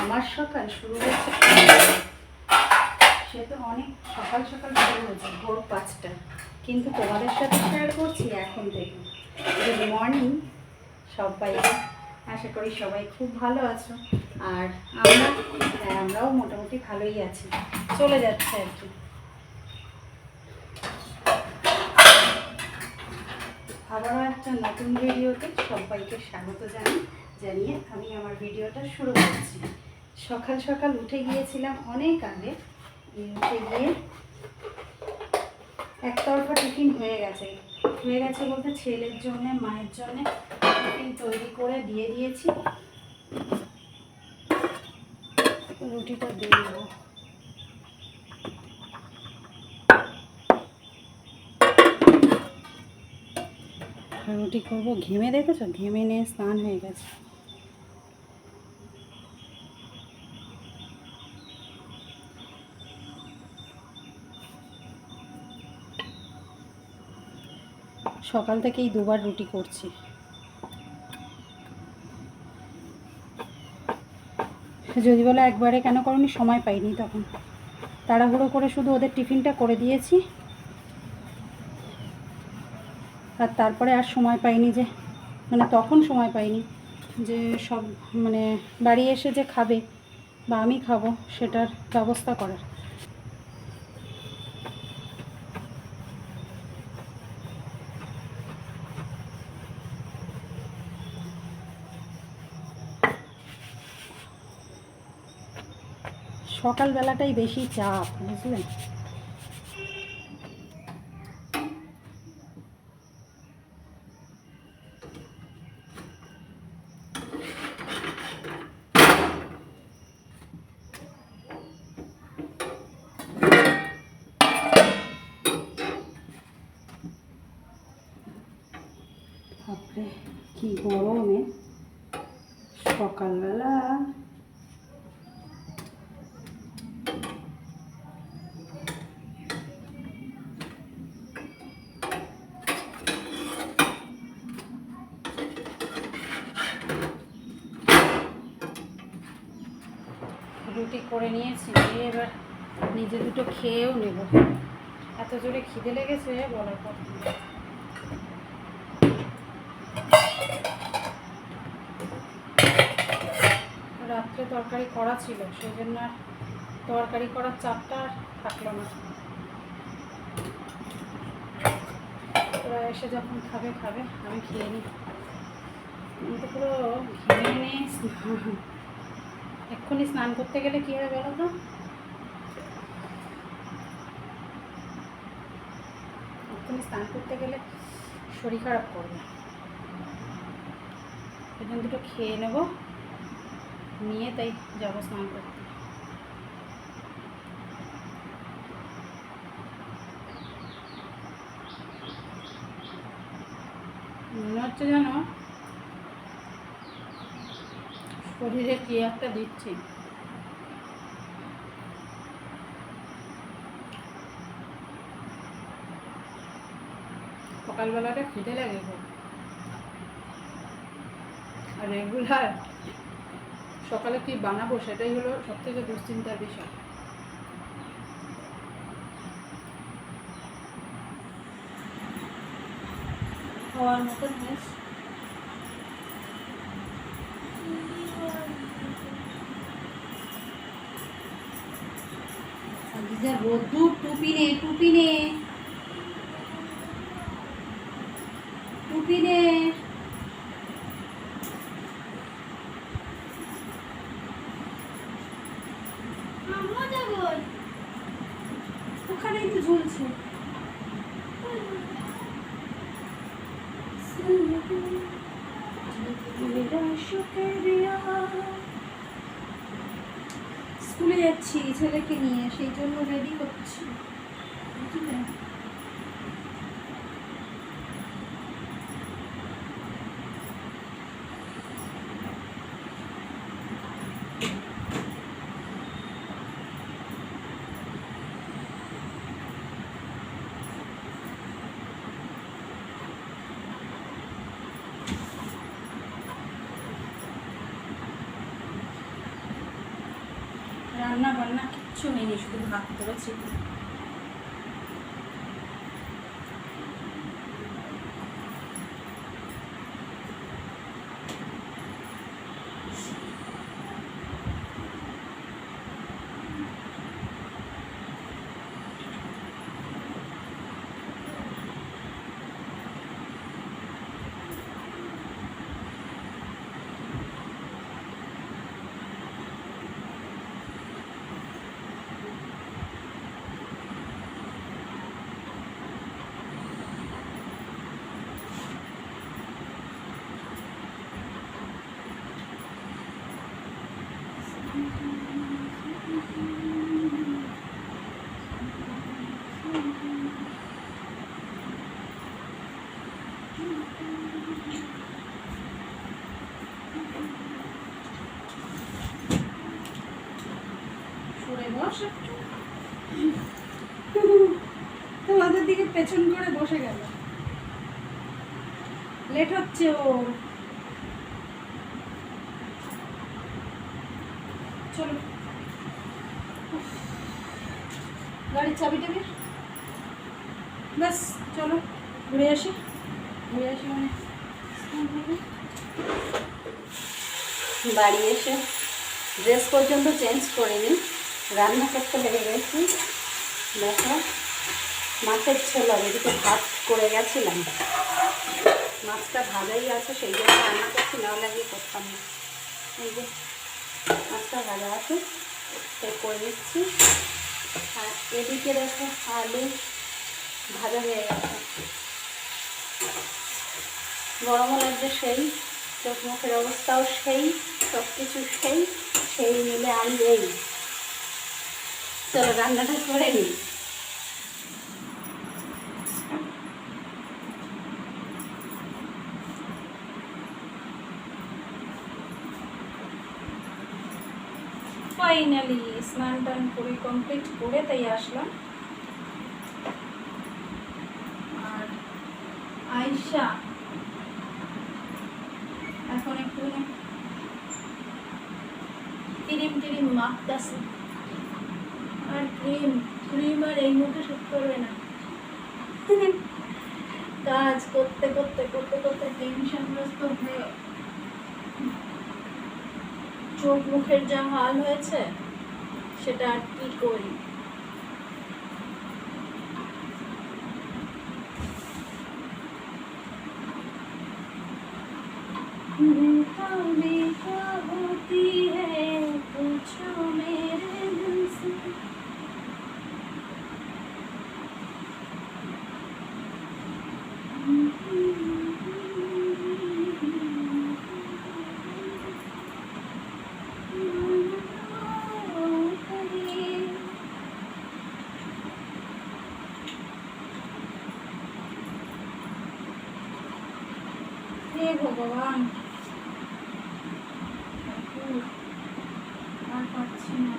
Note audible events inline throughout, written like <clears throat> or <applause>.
আমার সকাল শুরু হয়েছে। সে তো অনেক সকাল সকাল শুরু হয়েছে, ভোর পাঁচটা। কিন্তু তোমাদের সাথে শেয়ার করছি এখন থেকে। গুড মর্নিং সবাই। আশা করি সবাই খুব ভালো আছো। আর আমরা হ্যাঁ আমরাও মোটামুটি ভালোই আছি। চলে যাচ্ছে আর কি। আবারও একটা নতুন ভিডিওতে সবাইকে স্বাগত জানাই। জানিয়ে আমি আমার ভিডিওটা শুরু করছি। সকাল সকাল উঠে গিয়েছিলাম অনেক আগে। উঠে গিয়ে একতরফা টিফিন হয়ে গেছে। হয়ে গেছে বলতে ছেলের জন্য, মায়ের জন্য টিফিন তৈরি করে দিয়ে দিয়েছি। রুটিটা দিয়ে দেবো। রুটি করব। ঘেমে দেখেছ? ঘেমে নিয়ে স্নান হয়ে গেছে। সকাল থেকেই দুবার রুটি করছি। যদি বলে একবারে কেন করনি, সময় পাইনি তখন। তাড়াহুড়ো করে শুধু ওদের টিফিনটা করে দিয়েছি। আর তারপরে আর সময় পাইনি যে মানে তখন সময় পাইনি যে সব মানে বাড়ি এসে যে খাবে বা আমি খাব, সেটার ব্যবস্থা করার। সকালবেলাটাই বেশি চাপ বুঝলেন? কি গরমে। সকালবেলা রুটি করে নিয়েছি নিয়ে এবার নিজে দুটো খেয়েও নেব। এত জোরে খিদে লেগেছে বলার কথা রাত্রে তরকারি করা ছিল সেই জন্য আর তরকারি করার চাপটা আর থাকল না। ওরা এসে যখন খাবে খাবে, আমি খেয়ে নিই। আমি তো পুরো নিয়ে স্নান এক্ষুনি স্নান করতে গেলে কী হবে বলো তো? এক্ষুনি স্নান করতে গেলে শরীর খারাপ করবে। জন্য দুটো খেয়ে নেব। নিয়ে তাই যাব স্নান করতে। মনে হচ্ছে যেন শরীরে কি একটা দিচ্ছি? সকালবেলাটা খিদে লাগে আর রেগুলার সকালে কি বানাবো সেটাই হলো সব থেকে দুশ্চিন্তার বিষয়। খাওয়ার মতন বেশ যা রোদ্দুর টুপি নে টুপি নে টুপি নে ওখানেই তো ঝুলছে স্কুলে যাচ্ছি ছেলেকে নিয়ে সেই জন্য রেডি হচ্ছি। বুঝলে? রান্না বান্না কিচ্ছু নেই শুধু ভাত করেছি সরে বস একটু তোমাদের দিকে পেছন করে বসে গেল। লেট হচ্ছে ও। চলো। গাড়ির চাবি টাবি? ব্যাস, চলো। ঘুরে আসি। ঘুরে আসি মানে। বাড়ি এসে ড্রেস পর্যন্ত চেঞ্জ করে করিনি রান্না করতে লেগে গেছি। দেখো, মাছের ছিল এদিকে ভাত করে গেছিলাম। মাছটা ভাজাই আছে, সেই জন্য রান্না করছি, না লাগিয়ে করতাম না। এই যে, মাছটা ভাজা আছে তাই করে নিচ্ছি। আর এদিকে দেখো, আলু ভাজা হয়ে গেছে। গরমও লাগছে সেই, চোখ মুখের অবস্থাও সেই সব কিছু সেই সেই মিলে আমি এই। চলো রান্নাটা করে নিই ফাইনালি স্নান টান করে কমপ্লিট করে তাই আসলাম। আর আয়শা, এখন একটু ক্রিম টিরিম মাখতেছে। ক্রিম ক্রিম আর এই মুখে শুট করবে না কাজ করতে করতে করতে করতে টেনশনগ্রস্ত হয়ে চোখ মুখের যা হাল হয়েছে সেটা আর কি করি देखा देखा होती है पूछो मेरे दिल से হে ভগবান। আর পারছি না।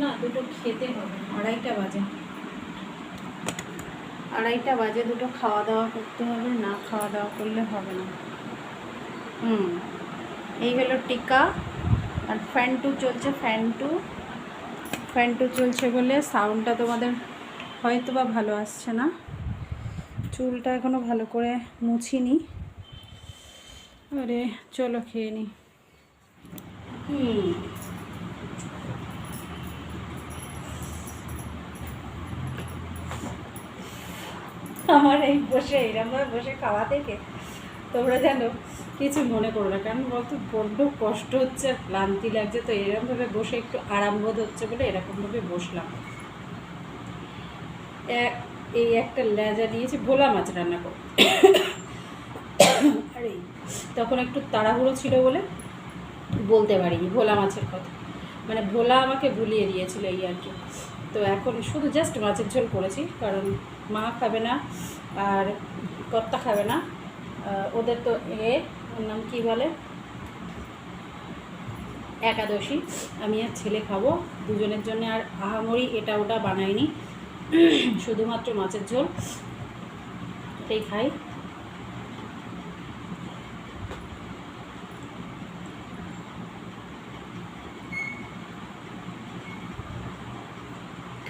না দুটো খেতে হবে আড়াইটা বাজে। আড়াইটা বাজে, দুটো খাওয়া দাওয়া করতে হবে, না খাওয়া দাওয়া করলে হবে না। হুম, এই হলো টিকা। আর ফ্যান টু চলছে ফ্যান টু ফ্যান টু চলছে বলে সাউন্ডটা তোমাদের হয়তো বা ভালো আসছে না। চুলটা এখনও ভালো করে মুছিনি। আরে, চলো খেয়ে নি। হুম। আমার এই বসে এইরকমভাবে বসে খাওয়া থেকে তোমরা জানো কিছু মনে করো না। কারণ বলতো? বড্ড কষ্ট হচ্ছে, ক্লান্তি লাগছে, তো এরকমভাবে বসে একটু আরাম বোধ হচ্ছে বলে এরকমভাবে বসলাম। এই একটা লেজা নিয়েছি ভোলা মাছ রান্না করো। আর এই, তখন একটু তাড়াহুড়ো ছিল বলে বলতে পারিনি, ভোলা মাছের কথা। মানে ভোলা আমাকে ভুলিয়ে দিয়েছিল এই আর কি। তো এখন শুধু জাস্ট মাছের ঝোল করেছি, কারণ মা খাবে না আর কর্তা খাবে না। ওদের তো এ, ওর নাম কী বলে? একাদশী। আমি আর ছেলে খাব, দুজনের জন্য। আর আহামরি এটা ওটা বানাইনি। <clears throat> শুধুমাত্র মাছের ঝোল। এটাই খাই।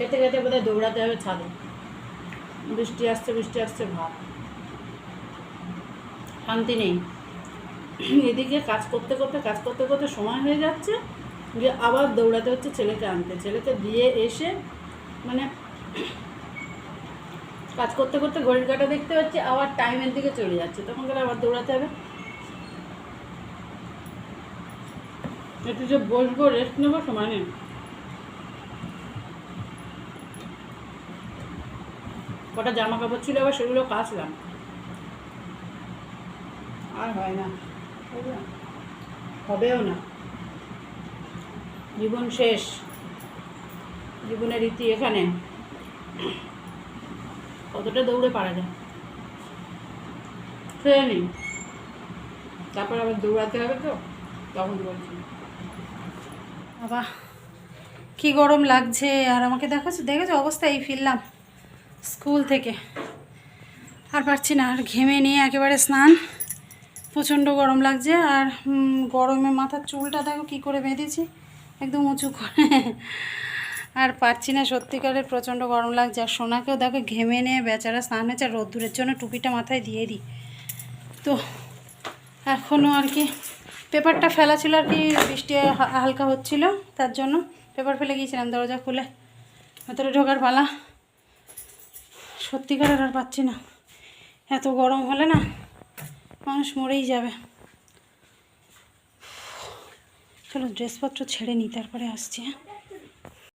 খেতে খেতে বোধহয় দৌড়াতে হবে ছাদে। বৃষ্টি আসছে বৃষ্টি আসছে, ভাব। শান্তি নেই। এদিকে কাজ করতে করতে, কাজ করতে করতে সময় হয়ে যাচ্ছে গিয়ে আবার দৌড়াতে হচ্ছে ছেলেকে আনতে। ছেলেকে দিয়ে এসে মানে কাজ করতে করতে ঘড়ির কাটা দেখতে পাচ্ছি আবার টাইমের দিকে চলে যাচ্ছে। তখন করে আবার দৌড়াতে হবে। একটু যে বসবো রেস্ট নেব, সময় নেই। কটা জামা কাপড় ছিল আবার সেগুলো কাচলাম। আর হয় না? হবেও না। জীবন শেষ। জীবনের রীতি এখানে। কতটা দৌড়ে পারা যায়। খেয়ে তারপর আবার দৌড়াতে হবে তো? তখন বলছি। বাবা, কি গরম লাগছে। আর আমাকে দেখাচ্ছ দেখেছ অবস্থা এই ফিরলাম। স্কুল থেকে। আর পারছি না, আর ঘেমে নিয়ে একেবারে স্নান। প্রচণ্ড গরম লাগছে, আর গরমে মাথার চুলটা দেখো কী করে বেঁধেছি, একদম উঁচু করে। আর পারছি না, সত্যিকারের প্রচণ্ড গরম লাগছে। আর সোনাকেও দেখো ঘেমে নিয়ে বেচারা স্নান হয়েছে, আর রোদ্দুরের জন্য টুপিটা মাথায় দিয়ে দিই। তো এখনও আর কি, পেপারটা ফেলা ছিল আর কি, বৃষ্টি হালকা হচ্ছিল, তার জন্য পেপার ফেলে গিয়েছিলাম দরজা খুলে, ভেতরে ঢোকার পালা। সত্যিকারের আর পাচ্ছি না। এত গরম হলে না মানুষ মরেই যাবে। চলো, ড্রেসপত্র ছেড়ে নিই তারপরে আসছি হ্যাঁ?